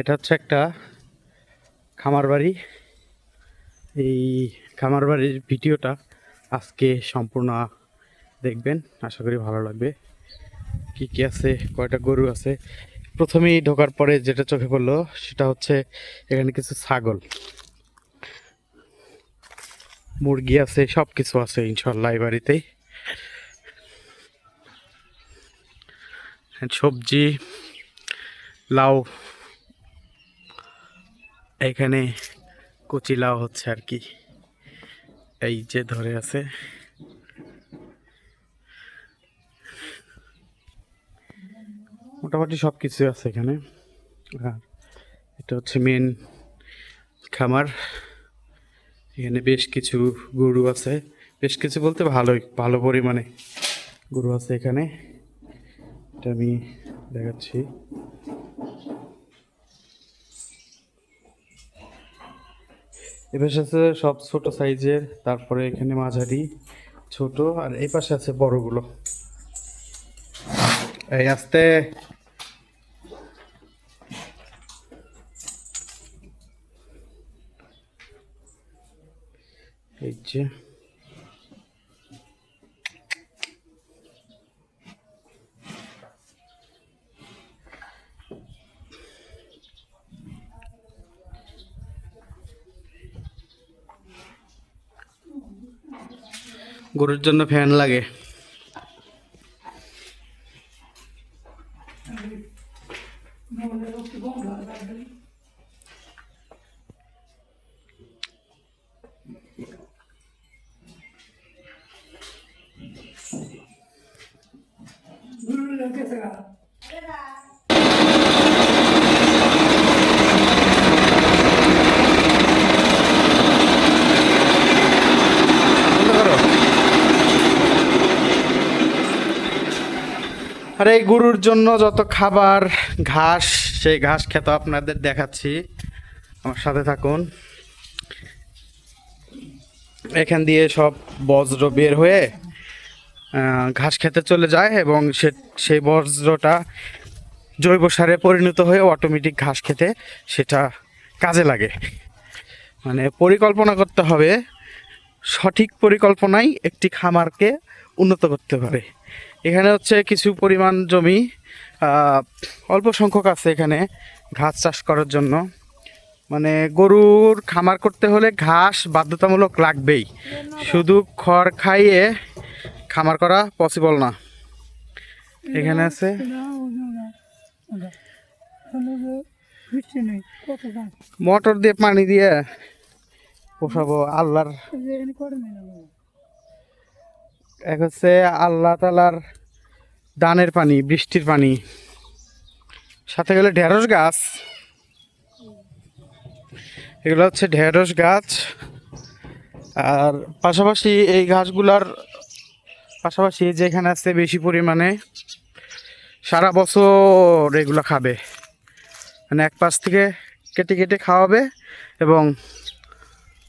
এটা হচ্ছে একটা খামার বাড়ি এই খামার বাড়ির ভিডিওটা আজকে সম্পূর্ণ দেখবেন, আশা করি ভালো লাগবে। কি কি আছে, কয়টা গরু আছে? প্রথমেই ঢোকার পরে যেটা চোখে পড়ল, সেটা হচ্ছে এখানে কিছু ছাগল। মুরগি আছে সব কিছু আছে ইনশাল্লাহ এই বাড়িতেই সবজি, লাউ এখানে কচি লাউ হচ্ছে আর কি। এই যে ধরে আছে। মোটামুটি সব কিছু আছে এখানে। আর এটা হচ্ছে মেন খামার। এখানে বেশ কিছু গরু আছে। বেশ কিছু বলতে ভালোই, ভালো পরিমাণে গরু আছে এখানে। এটা আমি দেখাচ্ছি। এপাশে আছে সব ছোট সাইজের, তারপরে এখানে মাঝারি, ছোট, আর এই পাশে আছে বড়গুলো। এই আস্তে। এই যে। গরুর জন্য ফ্যান লাগে। বন্ধ করো আর এই গরুর জন্য যত খাবার, ঘাস, সেই ঘাস খেত আপনাদের দেখাচ্ছি। আমার সাথে থাকুন। এখান দিয়ে সব বজ্র বের হয়ে ঘাস খেতে চলে যায় এবং সে, সেই বজ্রটা জৈব সারে পরিণত হয়ে অটোমেটিক ঘাস খেতে সেটা কাজে লাগে। মানে পরিকল্পনা করতে হবে। সঠিক পরিকল্পনাই একটি খামারকে উন্নত করতে পারে এখানে হচ্ছে কিছু পরিমাণ জমি অল্প সংখ্যক আছে এখানে ঘাস চাষ করার জন্য। মানে গরুর খামার করতে হলে ঘাস বাধ্যতামূলক লাগবেই। শুধু খড় খাইয়ে খামার করা পসিবল না। এখানে আছে? মোটর দিয়ে পানি দিয়ে পোষাবো আল্লাহর এক হচ্ছে আল্লাহ তালার দানের পানি, বৃষ্টির পানি। সাথে গেলে ঢেঁড়স গাছ। এগুলো হচ্ছে ঢেঁড়স গাছ। আর পাশাপাশি এই গাছগুলার পাশাপাশি যেখানে আছে বেশি পরিমাণে সারা বছর এগুলো খাবে। মানে এক পাশ থেকে কেটে কেটে খাওয়াবে এবং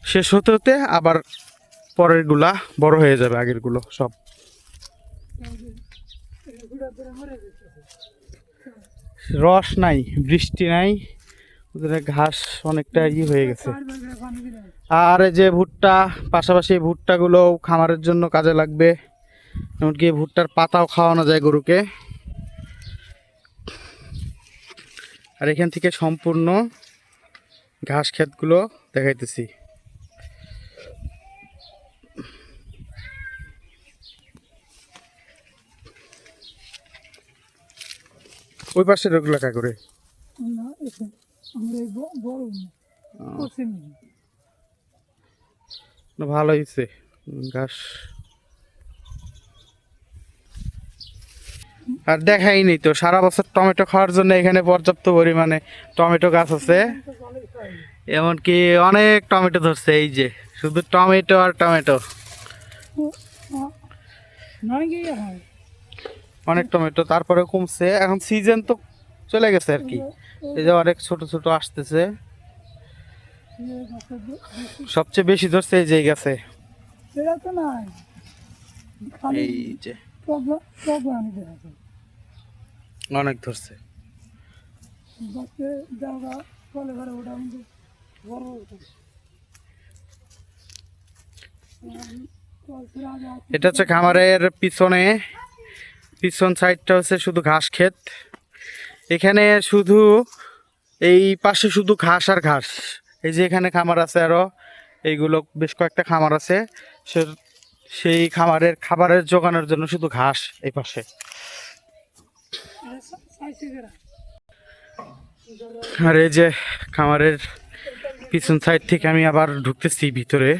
শেষ হতে হতে আবার পরেরগুলা বড় হয়ে যাবে, আগেরগুলো সব। রস নাই, বৃষ্টি নাই, ওদের ঘাস অনেকটা ই হয়ে গেছে। আর যে ভুট্টা, পাশাপাশি ভুট্টাগুলো খামারের জন্য কাজে লাগবে। এমনকি ভুট্টার পাতাও খাওয়ানো যায় গরুকে। আর এখান থেকে সম্পূর্ণ ঘাস ক্ষেতগুলো দেখাইতেছি। ওই পাশে কা করে ভালো হয়েছে ঘাস। আর দেখাই দেখাইনি তো সারা বছর টমেটো খাওয়ার জন্য এখানে পর্যাপ্ত পরিমাণে টমেটো গাছ আছে। এমনকি অনেক টমেটো ধরছে এই যে শুধু টমেটো আর টমেটো। অনেক টমেটো তারপরে কমছে। এখন সিজন তো চলে গেছে আর কি। এই যে অনেক ছোট ছোট আসতেছে। সবচেয়ে বেশি ধরছে এই যে গাছে এই যে। অনেক ধরছে। এটা হচ্ছে খামারের পিছনে। পিছন সাইডটা হচ্ছে শুধু ঘাস ক্ষেত। এখানে শুধু এই পাশে শুধু ঘাস আর ঘাস। এই যে এখানে খামার আছে আরও এইগুলো বেশ কয়েকটা খামার আছে। সে- সেই খামারের, খাবারের জোগানোর জন্য শুধু ঘাস এই পাশে। আর এই যে খামারের পিছন সাইড থেকে আমি আবার ঢুকতেছি ভিতরে এই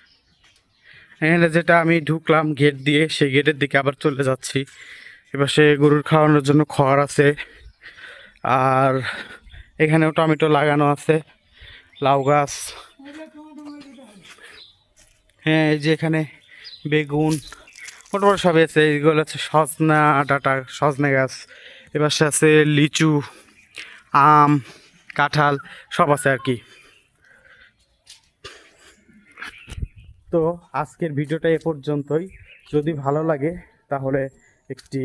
এখানে যেটা আমি ঢুকলাম গেট দিয়ে, সেই গেটের দিকে আবার চলে যাচ্ছি। এবার সে গরুর খাওয়ানোর জন্য খড় আছে, আর এখানেও টমেটো লাগানো আছে, লাউ গাছ। হ্যাঁ এই যে এখানে বেগুন, মোটামুটি সবই আছে। এইগুলো হচ্ছে সজনা ডাটা, সজনে গাছ। এপাশে আছে লিচু, আম, কাঁঠাল, সব আছে আর কি। তো আজকের ভিডিওটা এ পর্যন্তই। যদি ভালো লাগে, তাহলে একটি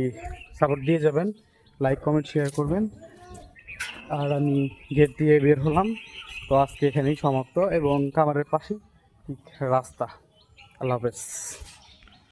সাপোর্ট দিয়ে যাবেন লাইক কমেন্ট শেয়ার করবেন। আর আমি গেট দিয়ে বের হলাম। তো আজকে এখানেই সমাপ্ত এবং কামারের পাশে রাস্তা। আল্লাহ হাফেজ।